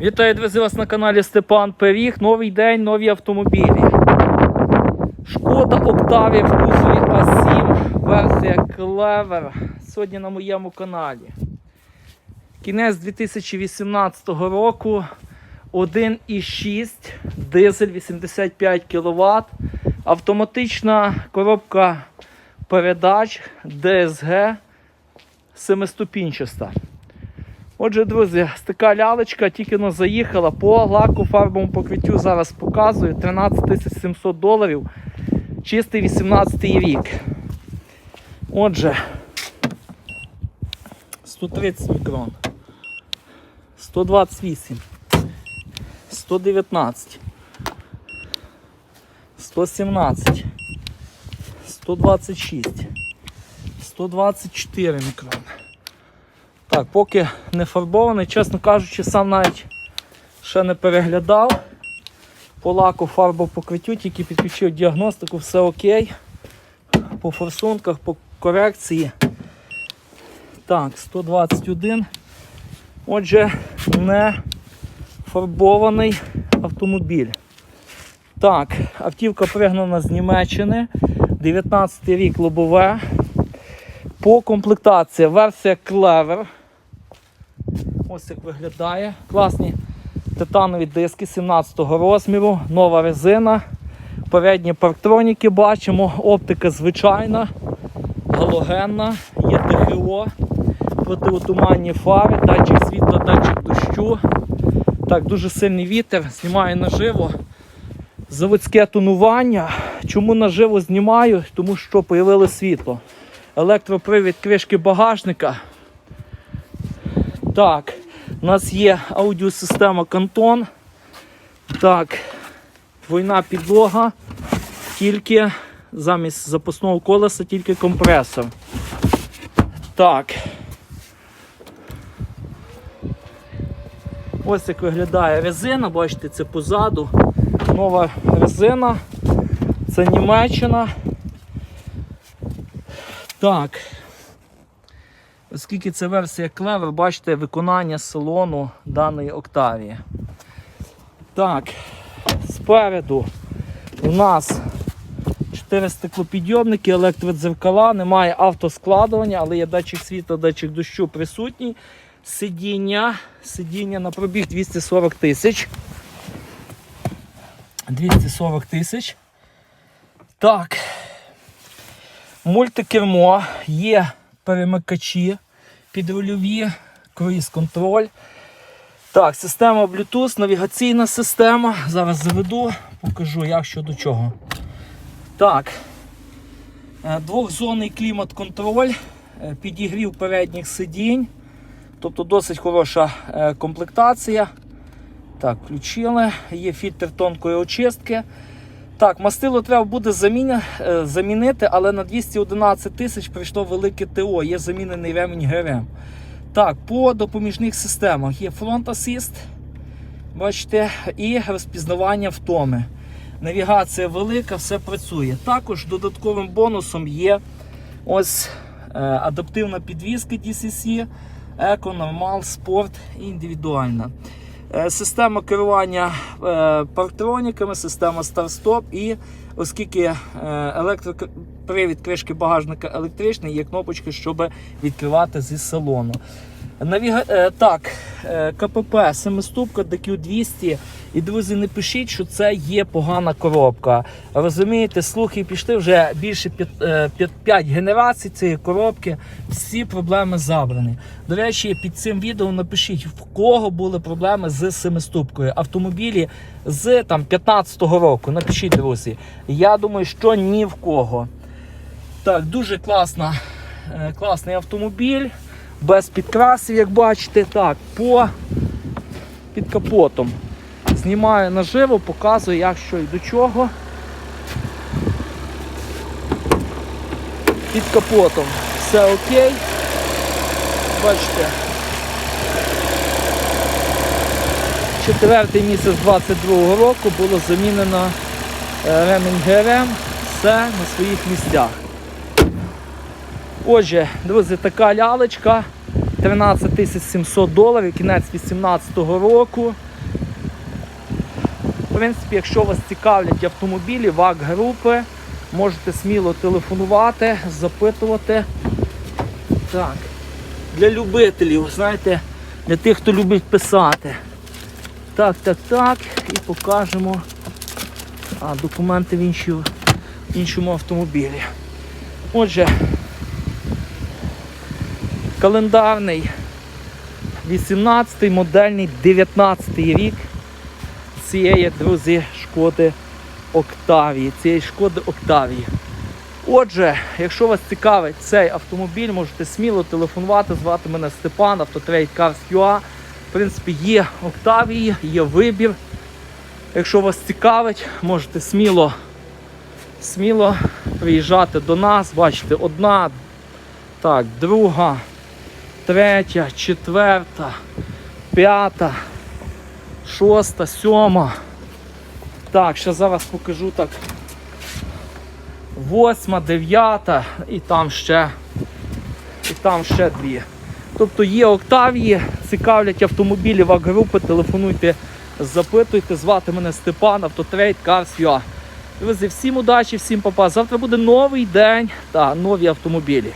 Вітаю, друзі, вас на каналі Степан Пиріг. Новий день, нові автомобілі. Шкода Октавія в кузові А7, версія Clever. Сьогодні на моєму каналі. Кінець 2018 року. 1,6 дизель 85 кВт. Автоматична коробка передач DSG семиступінчаста. Отже, друзі, така лялечка тільки но заїхала по лаку фарбовому покриттю. Зараз показую 13 700 доларів. Чистий 18 рік. Отже, 130 мікрон, 128, 119, 117, 126, 124 мікрон. Так, поки не фарбований, чесно кажучи, сам навіть ще не переглядав. По лаку фарбу покриттю, тільки підключив діагностику, все окей. По форсунках, по корекції. Так, 121. Отже, не фарбований автомобіль. Так, автівка пригнана з Німеччини. 19 рік лобове. По комплектації версія Clever. Ось як виглядає. Класні титанові диски 17-го розміру, нова резина. Передні парктроніки бачимо, оптика звичайна, галогенна, є ТХО, протиотуманні фари, датчик світла, датчик дощу. Так, дуже сильний вітер, знімаю наживо. Заводське тонування. Чому наживо знімаю? Тому що появилось світло. Електропривід кришки багажника. Так, у нас є аудіосистема Кантон. Так, двойна підлога, тільки замість запасного колеса, тільки компресор. Так. Ось як виглядає резина, бачите, це позаду. Нова резина. Це Німеччина. Так. Оскільки це версія Clever, бачите виконання салону даної Октавії. Так, спереду у нас 4 стеклопідйомники, електродзеркала, немає автоскладування, але є датчик світла, датчик дощу присутній. Сидіння, сидіння на пробіг 240 тисяч. 240 тисяч. Так. Мультикермо, є перемикачі підрульові, круїз-контроль. Так, система Bluetooth, навігаційна система. Зараз заведу, покажу, як що до чого. Так. е, Двохзонний клімат-контроль, е, підігрів передніх сидінь. Тобто досить хороша е, комплектація. Так, включили. Є фільтр тонкої очистки. Так, мастило треба буде заміня, е, замінити, але на 211 тисяч прийшло велике ТО, є замінений ремінь ГРМ. Так, по допоміжних системах є Front Assist, бачите, і розпізнавання втоми. Навігація велика, все працює. Також додатковим бонусом є ось е, адаптивна підвізка DCC, Eco, Normal, Sport і індивідуальна. Е, Система керування парктрониками, система старт-стоп і оскільки е, електропривід кришки багажника електричний, є кнопочки, щоб відкривати зі салону. Навіга... е, Так, е, КПП семиступка DQ200. І, друзі, не пишіть, що це є погана коробка. Розумієте, слухи пішли вже більше 5 генерацій цієї коробки. Всі проблеми забрані. До речі, під цим відео напишіть, в кого були проблеми з семиступкою. Автомобілі з там 15-го року. Напишіть, друзі. Я думаю, що ні в кого. Так, дуже класна, е, класний автомобіль. Без підкрасів, як бачите. Так, по під капотом. Знімаю наживо, показую, як що і до чого. Під капотом все окей. Бачите. Четвертий місяць 22 року було замінено е, ремінь все на своїх місцях. Отже, друзі, така лялечка. 13 700 доларів, кінець 2018 року. В принципі, якщо вас цікавлять автомобілі, ВАК групи, можете сміло телефонувати, запитувати. Так. Для любителів, знаєте, для тих, хто любить писати. Так, так, так. І покажемо а, документи в, інші, в іншому автомобілі. Отже, календарний 18 модельний 19 рік цієї, друзі, шкоди Октавії. Цієї шкоди Октавії. Отже, якщо вас цікавить цей автомобіль, можете сміло телефонувати, звати мене Степан, Автотрейд Cars UA. В принципі, є Октавії, є вибір. Якщо вас цікавить, можете сміло, сміло приїжджати до нас. Бачите, одна, так, друга, третя, четверта, п'ята, шоста, сьома. Так, ще зараз покажу так. Восьма, дев'ята і там ще, і там ще дві. Тобто є Октавії, цікавлять автомобілі ВАК групи, телефонуйте, запитуйте, звати мене Степан, Автотрейд, Cars UA. Друзі, всім удачі, всім папа. Завтра буде новий день та нові автомобілі.